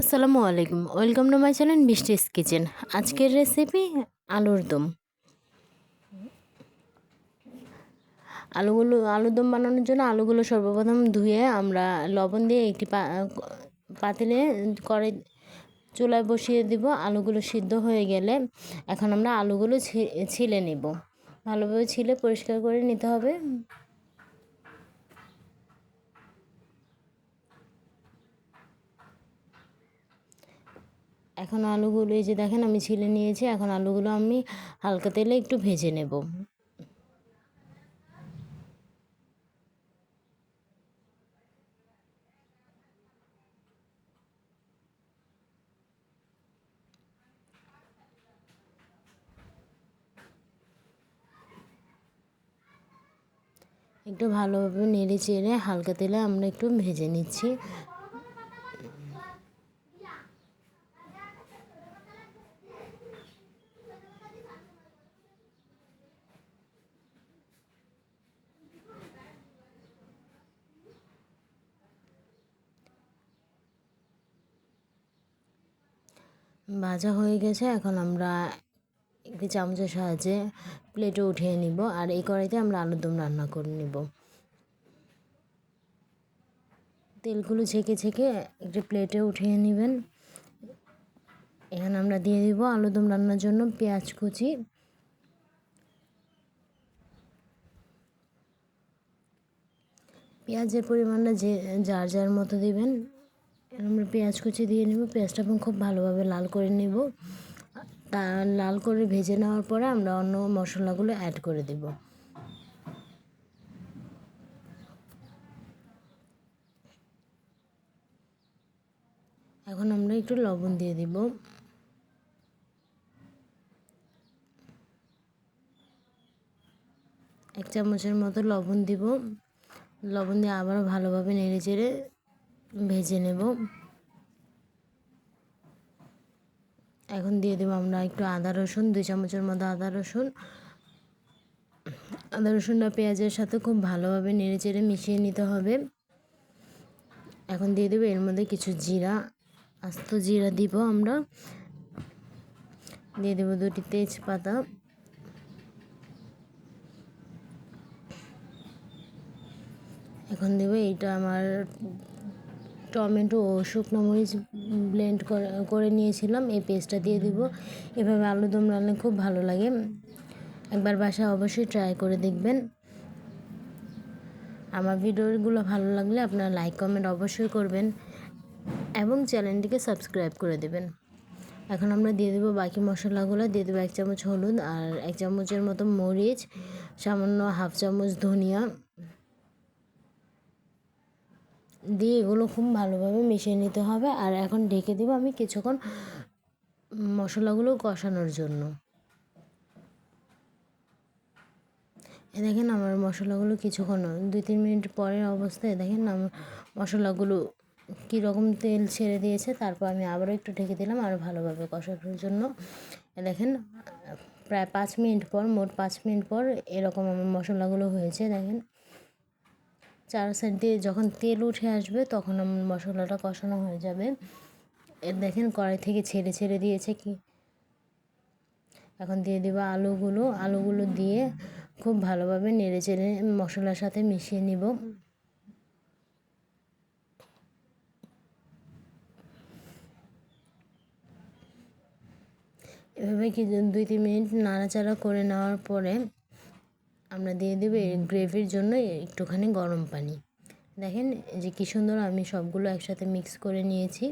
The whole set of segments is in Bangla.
আসসালামু আলাইকুম। Welcome to my channel Mishti's kitchen আজকের রেসিপি আলুর দম। আলুগুলো, আলুর দম বানানোর জন্য আলুগুলো সর্বপ্রথম ধুয়ে আমরা লবণ দিয়ে একটি পাতিলে করে চুলায় বসিয়ে দিব। আলুগুলো সিদ্ধ হয়ে গেলে এখন আমরা আলুগুলো ছিলে নেব। ভালোভাবে ছিলে পরিষ্কার করে নিতে হবে। এখন আলুগুলো এই যে দেখেন আমি ছিলে নিয়েছি, এখন আলুগুলো আমি হালকা তেলে একটু ভেজে নেব। একটু ভালোভাবে নেড়ে চেড়ে হালকা তেলে আমরা একটু ভেজে নিচ্ছি। ভাজা হয়ে গেছে, এখন আমরা একটি চামচের সাহায্যে প্লেটে উঠিয়ে নিব আর এই কড়াইতে আমরা আলুর দম রান্না করে নিব। তেলগুলো ছেঁকে ছেঁকে একটি প্লেটে উঠিয়ে নেবেন। এখানে আমরা দিয়ে দিব আলুদম রান্নার জন্য পেঁয়াজ কুচি। পেঁয়াজের পরিমাণটা যে যার যার মতো দিবেন। আমরা পেঁয়াজ কুচি দিয়ে নেব। পেঁয়াজটা এবং খুব ভালোভাবে লাল করে নেব। তা লাল করে ভেজে নেওয়ার পরে আমরা অন্য মশলাগুলো অ্যাড করে দেব। এখন আমরা একটু লবণ দিয়ে দিব। এক চামচের মতো লবণ দিব। লবণ দিয়ে আবারও ভালোভাবে নেড়ে চেড়ে ভেজে নেব। এখন দিয়ে দেবো আমরা একটু আদা রসুন, দুই চামচের মতো আদা রসুন। আদা রসুনটা পেঁয়াজের সাথে খুব ভালোভাবে নেড়ে চেড়ে মিশিয়ে নিতে হবে। এখন দিয়ে দেবো এর মধ্যে কিছু জিরা, আস্ত জিরা দিব আমরা। দিয়ে দেবো দুটি তেজপাতা। এখন দেবো এইটা আমার টমেটো ও শুকনো মরিচ ব্লেন্ড করে নিয়েছিলাম। এই পেস্টটা দিয়ে দিব। এভাবে আলু দম রান্না খুব ভালো লাগে। একবার বাসায় অবশ্যই ট্রাই করে দেখবেন। আমার ভিডিওগুলো ভালো লাগলে আপনারা লাইক কমেন্ট অবশ্যই করবেন এবং চ্যানেলটিকে সাবস্ক্রাইব করে দেবেন। এখন আমরা দিয়ে দেবো বাকি মশলাগুলো। দিয়ে দেবো এক চামচ হলুদ আর এক চামচের মতো মরিচ, সামান্য হাফ চামচ ধনিয়া। দিয়ে এগুলো খুব ভালোভাবে মিশিয়ে নিতে হবে। আর এখন ঢেকে দেবো আমি কিছুক্ষণ মশলাগুলো কষানোর জন্য। এ দেখেন আমার মশলাগুলো কিছুক্ষণ দুই তিন মিনিট পরের অবস্থায় দেখেন আমার মশলাগুলো কীরকম তেল ছেড়ে দিয়েছে। তারপর আমি আবারও একটু ঢেকে দিলাম আরও ভালোভাবে কষানোর জন্য। এ দেখেন, প্রায় পাঁচ মিনিট পর, মোট পাঁচ মিনিট পর এরকম আমার মশলাগুলো হয়েছে। দেখেন চার সাইড দিয়ে যখন তেল উঠে আসবে, তখন আমার মশলাটা কষানো হয়ে যাবে। দেখেন কড়াই থেকে ছেড়ে ছেড়ে দিয়েছে কি? এখন দিয়ে দেবো আলুগুলো। আলুগুলো দিয়ে খুব ভালোভাবে নেড়ে চেড়ে মশলার সাথে মিশিয়ে নিব। এভাবে কি দুই, তিন মিনিট নাড়াচাড়া করে নেওয়ার পরে আমরা দিয়ে দেবো গ্রেভির জন্য একটুখানি গরম পানি। দেখেন যে কী সুন্দর আমি সবগুলো একসাথে মিক্স করে নিয়েছি।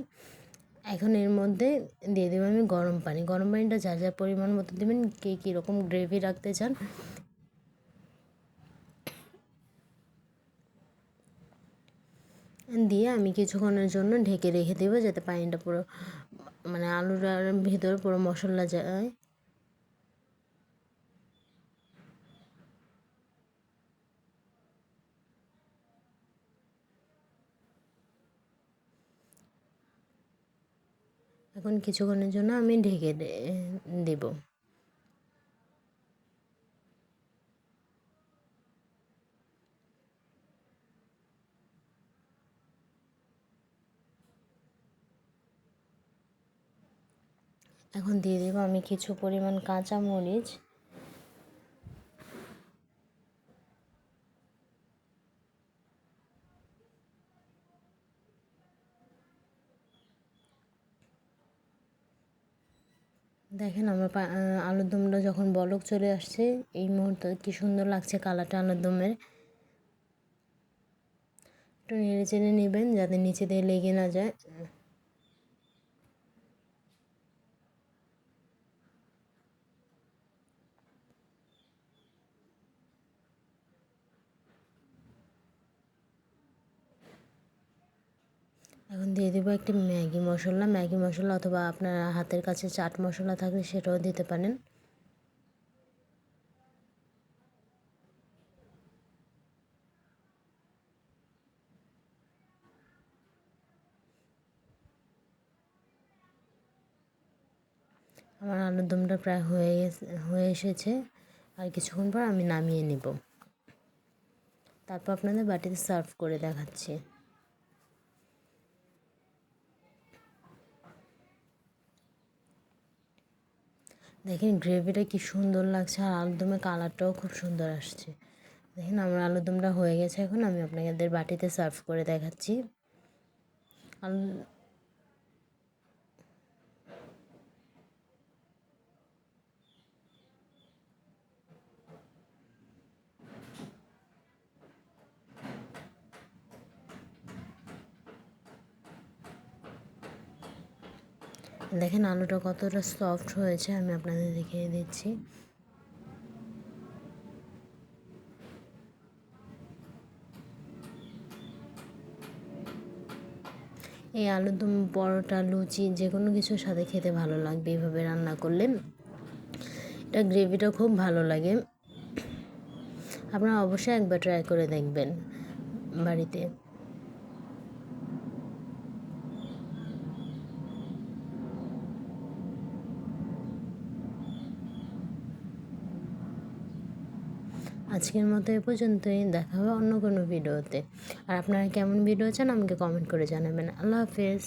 এখন এর মধ্যে দিয়ে দেবো আমি গরম পানি। গরম পানিটা যা যা পরিমাণ মতো দেবেন কে কীরকম গ্রেভি রাখতে চান। দিয়ে আমি কিছুক্ষণের জন্য ঢেকে রেখে দেবো যাতে পানিটা পুরো মানে আলুর ভেতরে পুরো মশলা যায়। এখন কিছুক্ষণের জন্য আমি ঢেকে দেব। এখন দিয়ে দেবো আমি কিছু পরিমাণ কাঁচা মরিচ দেখেন আমার আলুর দমটা যখন বলক চলে আসছে, এই মুহূর্তে কি সুন্দর লাগছে কালারটা আলুর দমের একটু নেড়ে চেড়ে নেবেন যাতে নিচে দিয়ে লেগে না যায় এখন দিয়ে দেবো একটি ম্যাগি মশলা। ম্যাগি মশলা অথবা আপনার হাতের কাছে চাট মশলা থাকলে সেটাও দিতে পারেন। আমার আলুর দমটা প্রায় হয়ে হয়ে এসেছে। আর কিছুক্ষণ পর আমি নামিয়ে নেব। তারপর আপনাদের বাটিতে সার্ভ করে দেখাচ্ছি। দেখেন গ্রেভিটা কি সুন্দর লাগছে আর আলুরদমের কালারটাও খুব সুন্দর আসছে। দেখেন আমার আলুরদমটা হয়ে গেছে এখন, আমি আপনাদের বাটিতে সার্ভ করে দেখাচ্ছি। আলু দেখেন আলুটা কতটা সফট হয়েছে, আমি আপনাদের দেখিয়ে দিচ্ছি। এই আলুর দম পরোটা, লুচি যে কোনো কিছুর সাথে খেতে ভালো লাগবে এইভাবে রান্না করলে। এটা গ্রেভিটা খুব ভালো লাগে। আপনারা অবশ্যই একবার ট্রাই করে দেখবেন বাড়িতে। আজকের মতো এ পর্যন্তই, দেখা হবে অন্য কোনো ভিডিওতে। আর আপনারা কেমন ভিডিও চান আমাকে কমেন্ট করে জানাবেন। আল্লাহ হাফেজ।